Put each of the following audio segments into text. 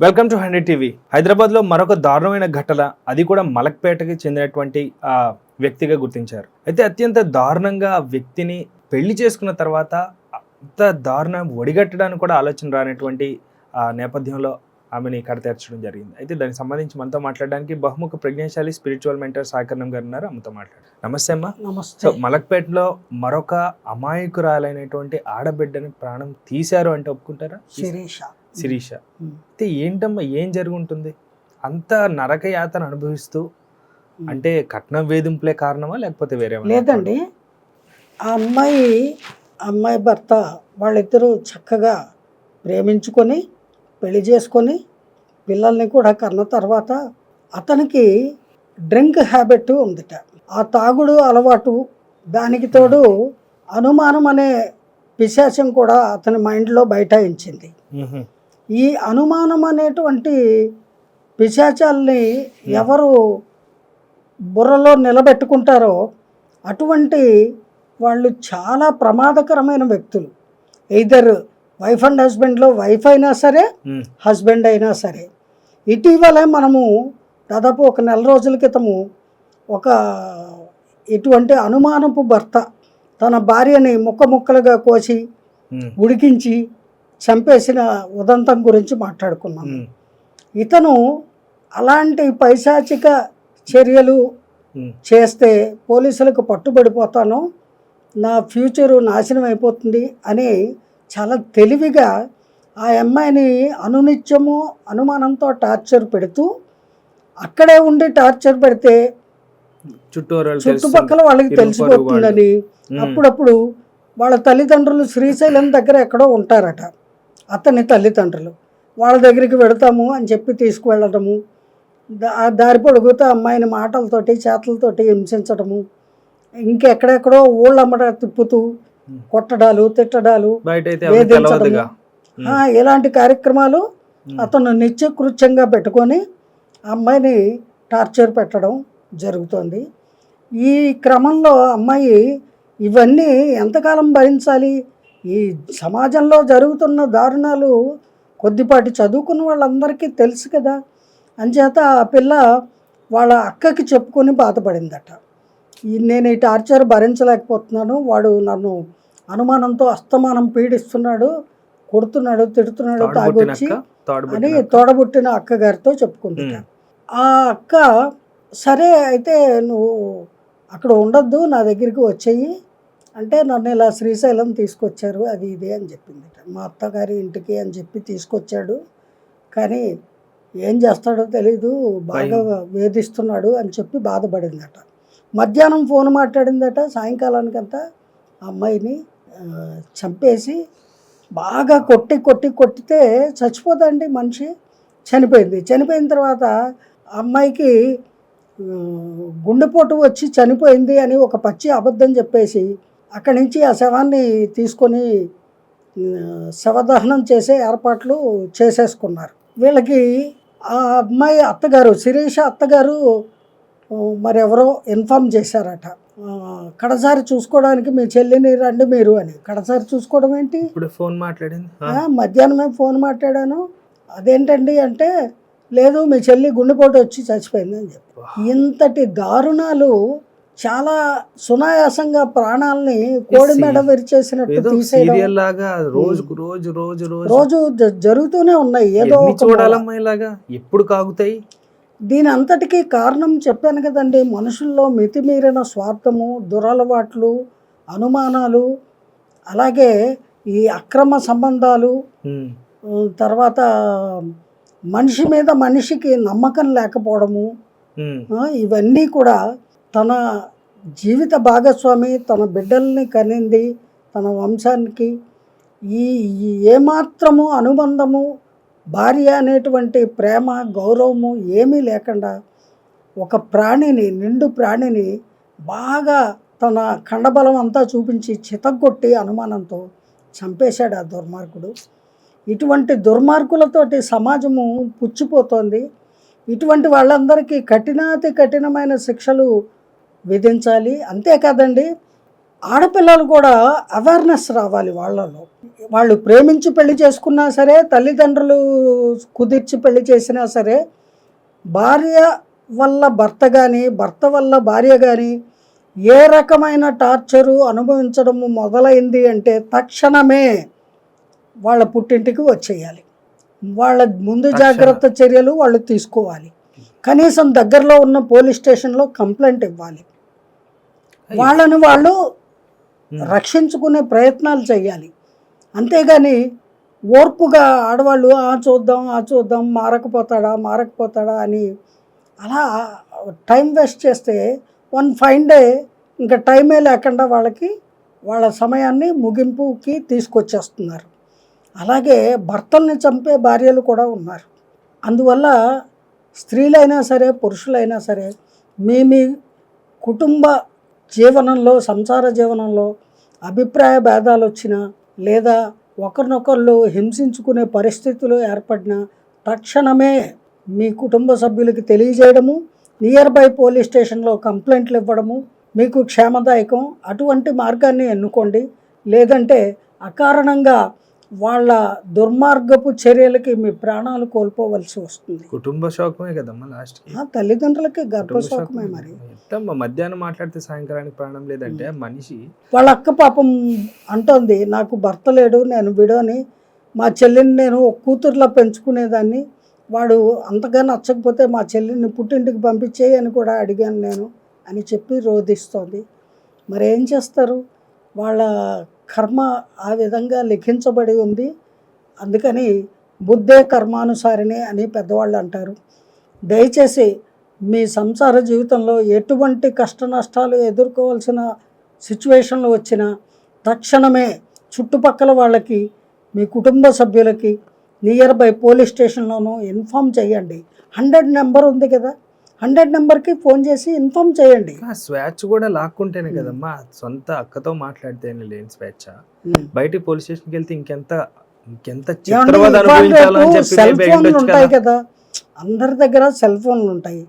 Welcome to hundred TV హైదరాబాద్లో మరొక దారుణమైన ఘటన అది కూడా మలక్పేటకి చెందినటువంటి ఆ వ్యక్తిగా గుర్తించారు. అయితే అత్యంత దారుణంగా ఆ వ్యక్తిని పెళ్ళి చేసుకున్న తర్వాత అంత దారుణం ఒడిగట్టడానికి కూడా ఆలోచన రానటువంటి ఆ నేపథ్యంలో ఆమెని కడతీర్చడం జరిగింది. అయితే దానికి సంబంధించి మనతో మాట్లాడడానికి బహుముఖ ప్రజ్ఞాశాలి స్పిరిచువల్ మెంటర్ సాకరణం గారు ఉన్నారు. ఆమెతో మాట్లాడారు నమస్తే అమ్మా. సో నమస్తే మలక్పేటలో మరొక అమాయకురాలైనటువంటి ఆడబిడ్డని ప్రాణం తీశారు అంటే ఒప్పుకుంటారా? శిరీష. శిరీష. అయితే ఏంటమ్మా ఏం జరుగుంటుంది అంత నరక యాతన అనుభవిస్తూ. అంటే కట్నం వేధింపులే కారణమా లేకపోతే వేరే లేదండి ఆ అమ్మాయి అమ్మాయి భర్త వాళ్ళిద్దరూ చక్కగా ప్రేమించుకొని పెళ్ళి చేసుకొని పిల్లల్ని కూడా కన్న తర్వాత అతనికి డ్రింక్ హ్యాబిట్ ఉందిట ఆ తాగుడు అలవాటు దానికి తోడు అనుమానం అనే పిశాచం కూడా అతని మైండ్లో బైఠాయించింది. ఈ అనుమానం అనేటువంటి పిశాచాల్ని ఎవరు బుర్రలో నిలబెట్టుకుంటారో అటువంటి వాళ్ళు చాలా ప్రమాదకరమైన వ్యక్తులు ఎయిదర్ వైఫ్ అండ్ హస్బెండ్లో వైఫ్ అయినా సరే. హస్బెండ్ అయినా సరే ఇటీవలే మనము దాదాపు ఒక నెల రోజుల క్రితము ఒక ఇటువంటి అనుమానపు భర్త తన భార్యని ముక్క ముక్కలుగా కోసి మ్. ఉడికించి చంపేసిన ఉదంతం గురించి మాట్లాడుకున్నాం. ఇతను అలాంటి పైశాచిక చర్యలు. చేస్తే పోలీసులకు పట్టుబడిపోతాను నా ఫ్యూచరు నాశనం అయిపోతుంది అని చాలా తెలివిగా ఆ అమ్మాయిని అనునిత్యము అనుమానంతో టార్చర్ పెడుతూ అక్కడే ఉండి టార్చర్ పెడితే చుట్టుపక్కల వాళ్ళకి తెలిసిపోతుందని. అప్పుడప్పుడు వాళ్ళ తల్లిదండ్రులు శ్రీశైలం దగ్గర ఎక్కడో ఉంటారట అతని తల్లిదండ్రులు. వాళ్ళ దగ్గరికి వెళతాము అని చెప్పి ఆ దారి పొడుగుతూ అమ్మాయిని మాటలతోటి చేతలతోటి హింసించడము. ఇంకెక్కడెక్కడో ఊళ్ళమ్మడ తిప్పుతూ. కొట్టడాలు తిట్టడాలు వేధించడము. ఇలాంటి కార్యక్రమాలు. అతను నిత్యకృత్యంగా పెట్టుకొని అమ్మాయిని టార్చర్ పెట్టడం జరుగుతుంది. ఈ క్రమంలో అమ్మాయి ఇవన్నీ ఎంతకాలం భరించాలి? ఈ సమాజంలో జరుగుతున్న దారుణాలు కొద్దిపాటి చదువుకున్న వాళ్ళందరికీ తెలుసు కదా. అంచేత ఆ పిల్ల వాళ్ళ అక్కకి చెప్పుకొని బాధపడిందట. ఈ నేను ఈ టార్చర్ భరించలేకపోతున్నాను. వాడు నన్ను అనుమానంతో అస్తమానం పీడిస్తున్నాడు కొడుతున్నాడు తిడుతున్నాడు తాగొచ్చి అని. తోడబుట్టిన అక్కగారితో చెప్పుకుంది మ్. ఆ అక్క సరే అయితే నువ్వు అక్కడ ఉండొద్దు నా దగ్గరికి వచ్చేయి. అంటే నన్ను ఇలా శ్రీశైలం తీసుకొచ్చారు అది ఇదే అని చెప్పింది మా అత్తగారి ఇంటికి అని చెప్పి తీసుకొచ్చాడు. కానీ ఏం చేస్తాడో తెలీదు బాగా వేధిస్తున్నాడు అని చెప్పి బాధపడిందట. మధ్యాహ్నం ఫోన్ మాట్లాడిందట సాయంకాలానికంతా అమ్మాయిని చంపేసి బాగా కొట్టి కొట్టి కొట్టితే చచ్చిపోతాండి మనిషి. చనిపోయింది. చనిపోయిన తర్వాత అమ్మాయికి గుండెపోటు వచ్చి చనిపోయింది అని ఒక పచ్చి అబద్ధం చెప్పేసి అక్కడి నుంచి ఆ శవాన్ని తీసుకొని శవదహనం చేసే ఏర్పాట్లు చేసేసుకున్నారు. వీళ్ళకి ఆ అమ్మాయి అత్తగారు శిరీష అత్తగారు ఆ, మరెవరో ఇన్ఫామ్ చేశారట. కడసారి చూసుకోవడానికి మీ చెల్లిని రండి మీరు అని. కడసారి చూసుకోవడం ఏంటి? ఇప్పుడు ఫోన్ మాట్లాడింది. మధ్యాహ్నమే ఫోన్ మాట్లాడాను. అదేంటండి అంటే లేదు మీ చెల్లి గుండెపోటు వచ్చి చచ్చిపోయింది అని చెప్పి ఇంతటి దారుణాలు చాలా సునాయాసంగా ప్రాణాలని కోడి మెడ విరిచేసినట్టు తీసేయడం. లాగా రోజుకు రోజు రోజు రోజు. రోజు జరుగుతూనే ఉన్నాయి. ఏదో. చూడాలమ్మా ఇలాగా ఎప్పుడు కాగుతాయి? దీని అంతటికీ కారణం చెప్పాను కదండి. మనుషుల్లో మితిమీరిన స్వార్థము దురలవాట్లు అనుమానాలు అలాగే ఈ అక్రమ సంబంధాలు. ఉమ్, తర్వాత మనిషి మీద మనిషికి నమ్మకం లేకపోవడము. ఆ, ఇవన్నీ కూడా తన జీవిత భాగస్వామి తన బిడ్డల్ని కనింది తన వంశానికి. ఈ ఏమాత్రము అనుబంధము భార్య అనేటువంటి ప్రేమ గౌరవము ఏమీ లేకుండా ఒక ప్రాణిని నిండు ప్రాణిని బాగా తన కండబలం అంతా చూపించి చితగ్గొట్టి అనుమానంతో చంపేశాడు ఆ దుర్మార్గుడు. ఇటువంటి దుర్మార్గులతోటి సమాజము పుచ్చిపోతోంది. ఇటువంటి వాళ్ళందరికీ కఠినాతి కఠినమైన శిక్షలు విధించాలి. అంతేకాదండి ఆడపిల్లలు కూడా అవేర్నెస్ రావాలి వాళ్ళలో. వాళ్ళు ప్రేమించి పెళ్ళి చేసుకున్నా సరే తల్లిదండ్రులు కుదిర్చి పెళ్ళి చేసినా సరే భార్య వల్ల భర్త కానీ భర్త వల్ల భార్య కానీ ఏ రకమైన టార్చరు అనుభవించడము మొదలైంది అంటే తక్షణమే వాళ్ళ పుట్టింటికి వచ్చేయాలి. వాళ్ళ ముందు జాగ్రత్త చర్యలు వాళ్ళు తీసుకోవాలి. కనీసం దగ్గరలో ఉన్న పోలీస్ స్టేషన్లో కంప్లైంట్ ఇవ్వాలి. వాళ్ళని వాళ్ళు. రక్షించుకునే ప్రయత్నాలు చేయాలి. అంతేగాని ఓర్పుగా ఆడవాళ్ళు ఆ చూద్దాం ఆ చూద్దాం మారకపోతాడా మారకపోతాడా అని అలా టైం వేస్ట్ చేస్తే వన్ ఫైన్ డే ఇంకా టైమే లేకుండా వాళ్ళకి వాళ్ళ సమయాన్ని ముగింపుకి తీసుకొచ్చేస్తున్నారు. అలాగే భర్తల్ని చంపే భార్యలు కూడా ఉన్నారు. అందువల్ల స్త్రీలైనా సరే పురుషులైనా సరే మీ మీ కుటుంబ జీవనంలో సంసార జీవనంలో అభిప్రాయ భేదాలు వచ్చినా లేదా ఒకరినొకరు హింసించుకునే పరిస్థితులు ఏర్పడినా తక్షణమే మీ కుటుంబ సభ్యులకి తెలియజేయడము నియర్ బై పోలీస్ స్టేషన్లో కంప్లైంట్లు ఇవ్వడము మీకు క్షేమదాయకం. అటువంటి మార్గాన్ని ఎన్నుకోండి. లేదంటే అకారణంగా వాళ్ళ దుర్మార్గపు చర్యలకి మీ ప్రాణాలు కోల్పోవలసి వస్తుంది. కుటుంబ శోకమే కదమ్మా లాస్ట్ ఆ తల్లిదండ్రులకి గర్భశోకమే మరి. మధ్యాహ్నం మాట్లాడితే సాయంకాలానికి ప్రాణం లేదంటే మనిషి వాళ్ళ అక్క పాపం అంటోంది నాకు భర్త లేడు నేను విడోని మా చెల్లిని నేను ఒక కూతుర్లా పెంచుకునేదాన్ని. వాడు అంతగా నచ్చకపోతే మా చెల్లిని పుట్టింటికి పంపించేయి అని కూడా అడిగాను నేను అని చెప్పి రోధిస్తోంది. మరి ఏం చేస్తారు? వాళ్ళ కర్మ ఆ విధంగా లిఖించబడి ఉంది. అందుకని బుద్ధే కర్మానుసారిణి అని పెద్దవాళ్ళు అంటారు. దయచేసి మీ సంసార జీవితంలో ఎటువంటి కష్ట నష్టాలు ఎదుర్కోవాల్సిన సిచ్యువేషన్లు వచ్చినా తక్షణమే చుట్టుపక్కల వాళ్ళకి మీ కుటుంబ సభ్యులకి నియర్ బై పోలీస్ స్టేషన్లోనూ ఇన్ఫామ్ చేయండి. హండ్రెడ్ నెంబర్ ఉంది కదా. హండ్రెడ్ నెంబర్కి ఫోన్ చేసి ఇన్ఫామ్ చేయండి. స్వేచ్ఛ కూడా లాక్కుంటేనే కదమ్మా. సొంత అక్కతో మాట్లాడితేనే లేని స్వేచ్ఛ బయటికి పోలీస్ స్టేషన్కి వెళ్తే ఇంకెంత ఇంకెంత సెల్ ఫోన్లు ఉంటాయి కదా. కదా. అందరి దగ్గర సెల్ ఫోన్లు ఉంటాయి.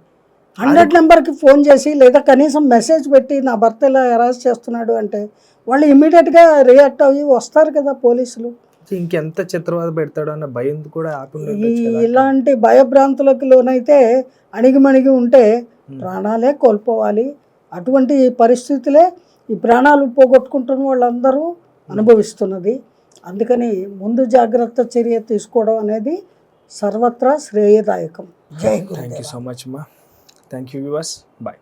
హండ్రెడ్ నెంబర్కి ఫోన్ చేసి లేదా కనీసం మెసేజ్ పెట్టి నా భర్త ఇలా అరెస్ట్ చేస్తున్నాడు అంటే వాళ్ళు ఇమీడియట్గా రియాక్ట్ అయ్యి వస్తారు కదా పోలీసులు. ఇంకెంత చిత్రవాద పెడతాడు అన్న భయం కూడా కదా. ఇలాంటి భయభ్రాంతులకు లోనైతే అణిగిమణిగి ఉంటే. ప్రాణాలే కోల్పోవాలి. అటువంటి పరిస్థితులే ఈ ప్రాణాలు పోగొట్టుకుంటున్న వాళ్ళందరూ అనుభవిస్తున్నది. అందుకని ముందు జాగ్రత్త చర్య తీసుకోవడం అనేది సర్వత్రా శ్రేయదాయకం. జై థ్యాంక్ యూ సో మచ్ అమ్మా థ్యాంక్ యూ వ్యూవర్స్ బాయ్